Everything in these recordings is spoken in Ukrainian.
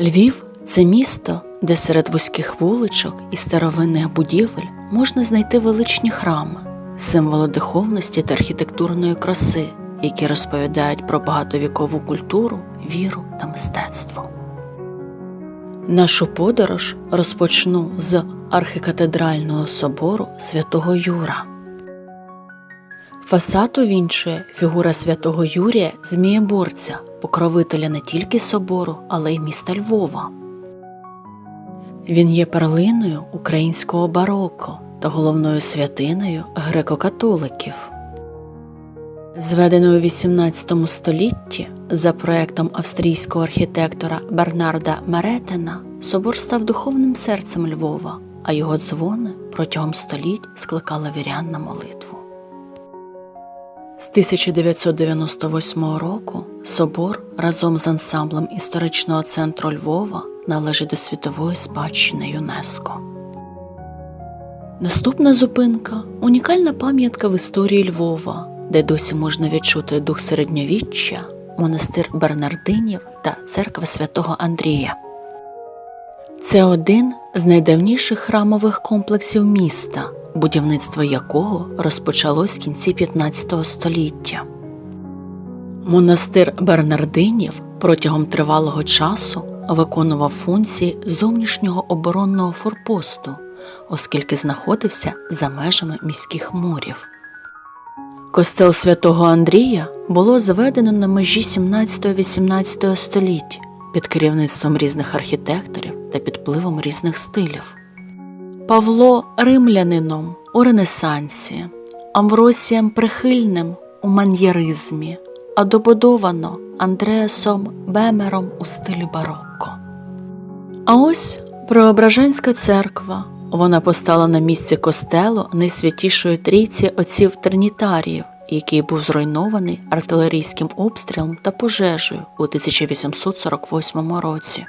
Львів це місто, де серед вузьких вуличок і старовинних будівель можна знайти величні храми, символи духовності та архітектурної краси, які розповідають про багатовікову культуру, віру та мистецтво. Нашу подорож розпочну з архікатедрального собору святого Юра. Фасад увінчує фігура святого Юрія Змієборця, покровителя не тільки собору, але й міста Львова. Він є перлиною українського бароко та головною святиною греко-католиків. Зведений у XVIII столітті за проектом австрійського архітектора Бернарда Меретена, собор став духовним серцем Львова, а його дзвони протягом століть скликали вірян на молитву. З 1998 року собор разом з ансамблем історичного центру Львова належить до світової спадщини ЮНЕСКО. Наступна зупинка унікальна пам'ятка в історії Львова, де досі можна відчути дух середньовіччя, монастир Бернардинів та церква святого Андрія. Це один з найдавніших храмових комплексів міста, будівництво якого розпочалось в кінці 15 століття. Монастир Бернардинів протягом тривалого часу виконував функції зовнішнього оборонного форпосту, оскільки знаходився за межами міських мурів. Костел святого Андрія було зведено на межі 17-18 століть під керівництвом різних архітекторів та під впливом різних стилів. Павло римлянином у Ренесансі, Амвросієм Прихильним у маньєризмі, а добудовано Андреасом Бемером у стилі барокко. А ось Преображенська церква. Вона постала на місці костелу найсвятішої трійці отців Тринітаріїв, який був зруйнований артилерійським обстрілом та пожежею у 1848 році.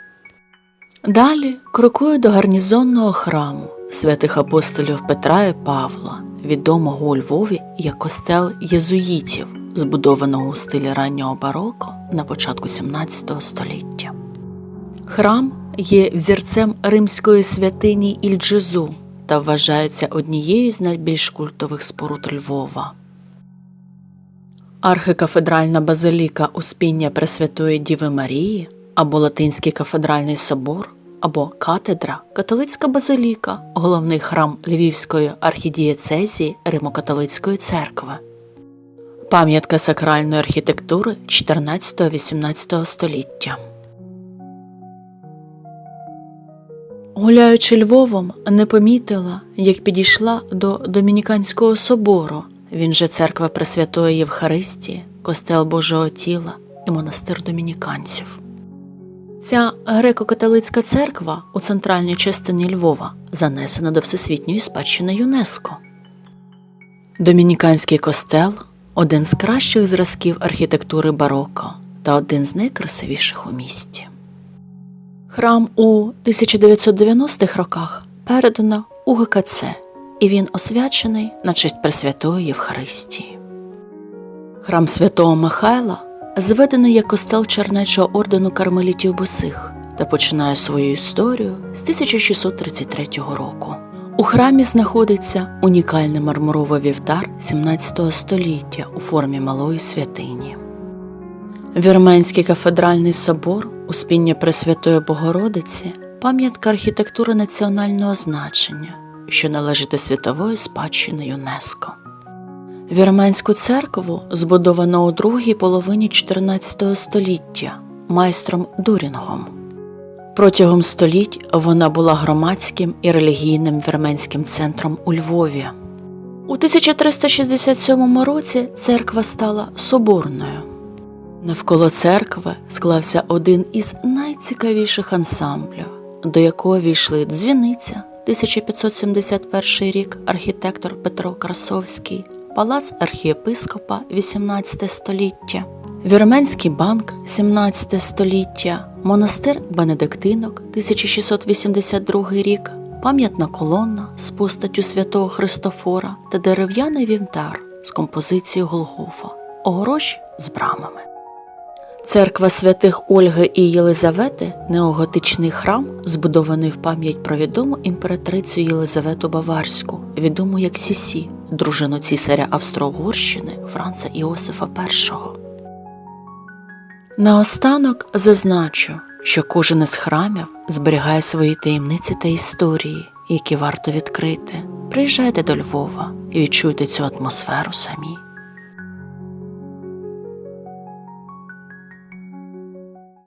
Далі крокую до гарнізонного храму святих апостолів Петра і Павла, відомого у Львові як костел єзуїтів, збудованого у стилі раннього бароко на початку 17 століття. Храм є взірцем римської святині Ільджизу та вважається однією з найбільш культових споруд Львова. Архикафедральна базиліка Успіння Пресвятої Діви Марії або Латинський кафедральний собор або катедра, католицька базиліка, головний храм Львівської архідієцезії Римо-католицької церкви, пам'ятка сакральної архітектури 14-18 століття. Гуляючи Львовом, не помітила, як підійшла до Домініканського собору, він же церква Пресвятої Євхаристії, костел Божого тіла і монастир домініканців. Ця греко-католицька церква у центральній частині Львова занесена до Всесвітньої спадщини ЮНЕСКО. Домініканський костел один з кращих зразків архітектури бароко та один з найкрасивіших у місті. Храм у 1990-х роках передано у ГКЦ, і він освячений на честь Пресвятої Євхаристії. Храм святого Михайла зведений як костел Чернечого ордену кармелітів босих та починає свою історію з 1633 року. У храмі знаходиться унікальний мармуровий вівтар 17 століття у формі малої святині. Вірменський кафедральний собор Успіння Пресвятої Богородиці пам'ятка архітектури національного значення, що належить до світової спадщини ЮНЕСКО. Вірменську церкву збудовано у другій половині 14 століття майстром Дурінгом. Протягом століть вона була громадським і релігійним вірменським центром у Львові. У 1367 році церква стала соборною. Навколо церкви склався один із найцікавіших ансамблів, до якого війшли дзвіниця 1571 рік архітектор Петро Красовський, палац архієпископа 18 століття, Вірменський банк 17 століття, монастир Бенедиктинок 1682 рік, пам'ятна колона з постаттю святого Христофора та дерев'яний вівтар з композицією Голгофа, огорожі з брамами. Церква святих Ольги і Єлизавети неоготичний храм, збудований в пам'ять про відому імператрицю Єлизавету Баварську, відому як Сісі, дружину цісаря Австро-Угорщини Франца Іосифа І. Наостанок зазначу, що кожен із храмів зберігає свої таємниці та історії, які варто відкрити. Приїжджайте до Львова і відчуйте цю атмосферу самі.